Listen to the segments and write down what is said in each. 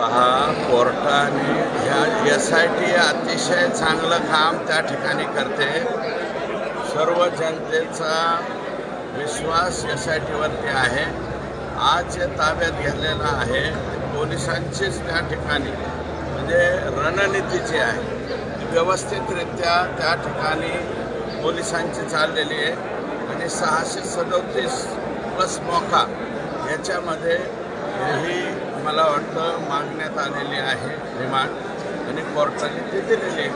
पहा कोर्टाने ह्या एस आय टी अतिशय चांगलं काम त्या ठिकाणी करते. सर्व जनतेचा विश्वास एस आय टीवरती आहे. आज जे ताब्यात घेतलेला आहे पोलिसांचीच त्या ठिकाणी म्हणजे रणनीतीची आहे. ती व्यवस्थितरित्या त्या ठिकाणी पोलिसांची चाललेली आहे. आणि सहाशे सदोतीस प्लस मोका याच्यामध्ये ही मला वाटतं मागण्यात आलेली आहे रिमांड आणि कोर्टाने ते दिलेली.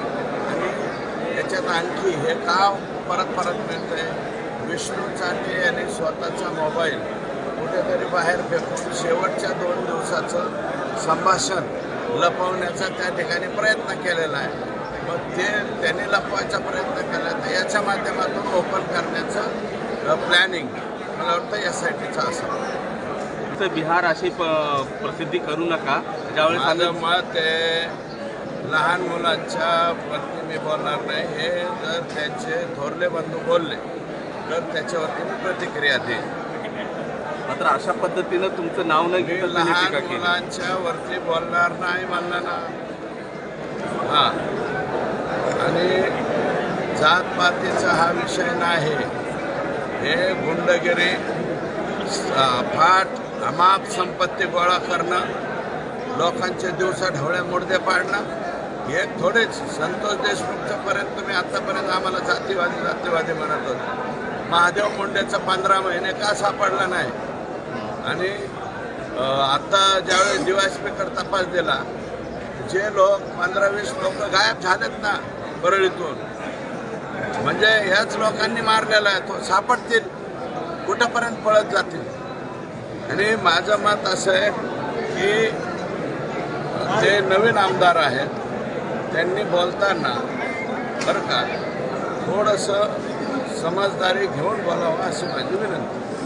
आणि याच्यात आणखी हे का परत परत मिळतं आहे विष्णूचा ते आणि स्वतःचा मोबाईल कुठेतरी बाहेर फेकून शेवटच्या दोन दिवसाचं संभाषण लपवण्याचा त्या ठिकाणी प्रयत्न केलेला आहे. मग ते त्याने लपवायचा प्रयत्न केला तर याच्या माध्यमातून ओपन करण्याचं प्लॅनिंग मला वाटतं एस आय फक्त बिहार अशी प- प्रसिद्धी करू नका. ज्यावेळेस माझं आम्ही मत आहे लहान मुलांच्या वरती मी बोलणार नाही. हे जर त्यांचे थोरले बंधू बोलले तर त्याच्यावरती मी प्रतिक्रिया देईन. मात्र अशा पद्धतीनं तुमचं नाव न मी घेता त्यांनी लहान टीका केली. मुलांच्या वरती बोलणार नाही म्हणलं ना. हा. आणि जातपातीचा हा विषय नाही. हे गुंडगिरी फाट धमाप संपत्ती गोळा करणं लोकांचे दिवसा ढवळ्या मुडदे पाडणं हे थोडेच संतोष देशमुखच्या पर्यंत तुम्ही आतापर्यंत आम्हाला जातीवादी जातीवादी म्हणत होते. महादेव मुंडेचा पंधरा महिने का सापडला नाही? आणि आत्ता आता ज्यावेळेस डिवाय स्पीकर तपास दिला जे लोक पंधरा वीस लोक गायब झालेत ना परळीतून म्हणजे ह्याच लोकांनी मारलेला आहे तो सापडतील कुठंपर्यंत पळत जातील? आणि माझं मत असं आहे की जे नवीन आमदार आहेत त्यांनी बोलताना बरं का थोडंसं समजदारी घेऊन बोलावं अशी माझी विनंती